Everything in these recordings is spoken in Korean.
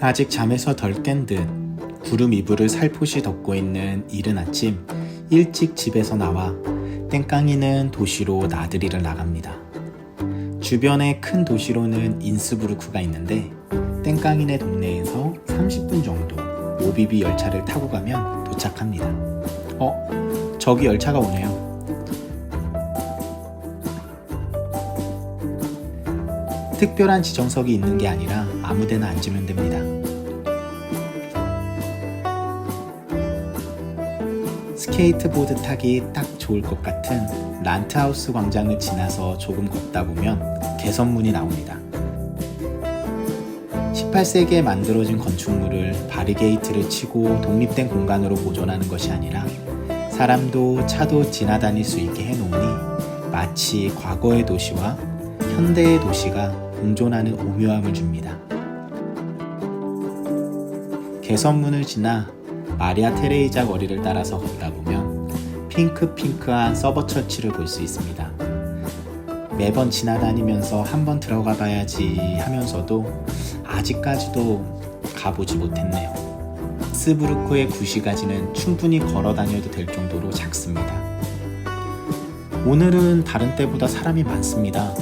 아직 잠에서 덜 깬 듯 구름 이불을 살포시 덮고 있는 이른 아침 일찍 집에서 나와 땡깡이는 도시로 나들이를 나갑니다. 주변에 큰 도시로는 인스부르크가 있는데 땡깡이네 동네에서 30분 정도 오비비 열차를 타고 가면 도착합니다. 어, 저기 열차가 오네요. 특별한 지정석이 있는 게 아니라 아무데나 앉으면 됩니다. 스케이트보드 타기 딱 좋을 것 같은 란트하우스 광장을 지나서 조금 걷다 보면 개선문이 나옵니다. 18세기에 만들어진 건축물을 바리게이트를 치고 독립된 공간으로 보존하는 것이 아니라 사람도 차도 지나다닐 수 있게 해놓으니 마치 과거의 도시와 현대의 도시가 공존하는 오묘함을 줍니다. 개선문을 지나 마리아 테레이자 거리를 따라서 걷다 보면 핑크핑크한 서버 철치를 볼 수 있습니다. 매번 지나다니면서 한번 들어가 봐야지 하면서도 아직까지도 가보지 못했네요. 스부르크의 구시가지는 충분히 걸어 다녀도 될 정도로 작습니다. 오늘은 다른 때보다 사람이 많습니다.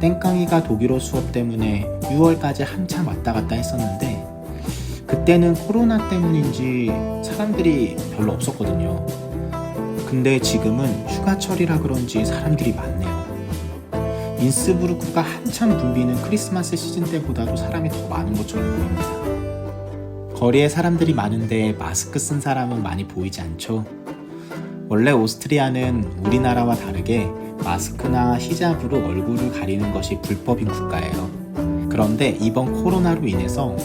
땡깡이가 독일어 수업 때문에 6월까지 한참 왔다 갔다 했었는데 그때는 코로나 때문인지 사람들이 별로 없었거든요. 근데 지금은 휴가철이라 그런지 사람들이 많네요. 인스부르크가 한참 붐비는 크리스마스 시즌 때보다도 사람이 더 많은 것처럼 보입니다. 거리에 사람들이 많은데 마스크 쓴 사람은 많이 보이지 않죠? 원래 오스트리아는 우리나라와 다르게 마스크나 히잡으로 얼굴을 가리는 것이 불법인 국가예요. 그런데 이번 코로나로 인해서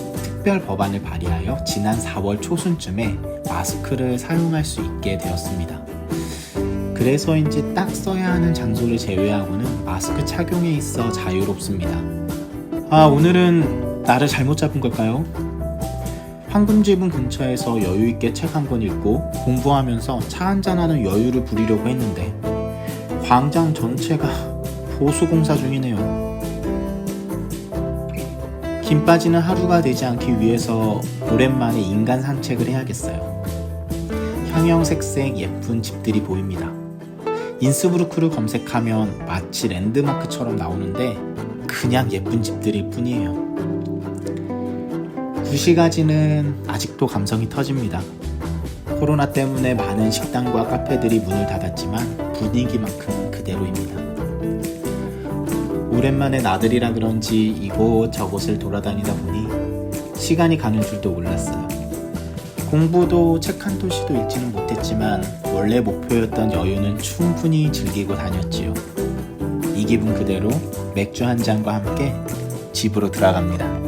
특별 법안을 발의하여 지난 4월 초순쯤에 마스크를 사용할 수 있게 되었습니다. 그래서인지 딱 써야 하는 장소를 제외하고는 마스크 착용에 있어 자유롭습니다. 아, 오늘은 나를 잘못 잡은 걸까요? 황금지붕 근처에서 여유있게 책 한 권 읽고 공부하면서 차 한잔하는 여유를 부리려고 했는데 광장 전체가 보수공사 중이네요. 김 빠지는 하루가 되지 않기 위해서 오랜만에 인간 산책을 해야겠어요. 형형색색 예쁜 집들이 보입니다. 인스부르크를 검색하면 마치 랜드마크처럼 나오는데 그냥 예쁜 집들일 뿐이에요. 구시가지는 아직도 감성이 터집니다. 코로나 때문에 많은 식당과 카페들이 문을 닫았지만 분위기만큼은 그대로입니다. 오랜만에 나들이라 그런지 이곳 저곳을 돌아다니다 보니 시간이 가는 줄도 몰랐어요. 공부도 책 한 토시도 읽지는 못했지만 원래 목표였던 여유는 충분히 즐기고 다녔지요. 이 기분 그대로 맥주 한 잔과 함께 집으로 들어갑니다.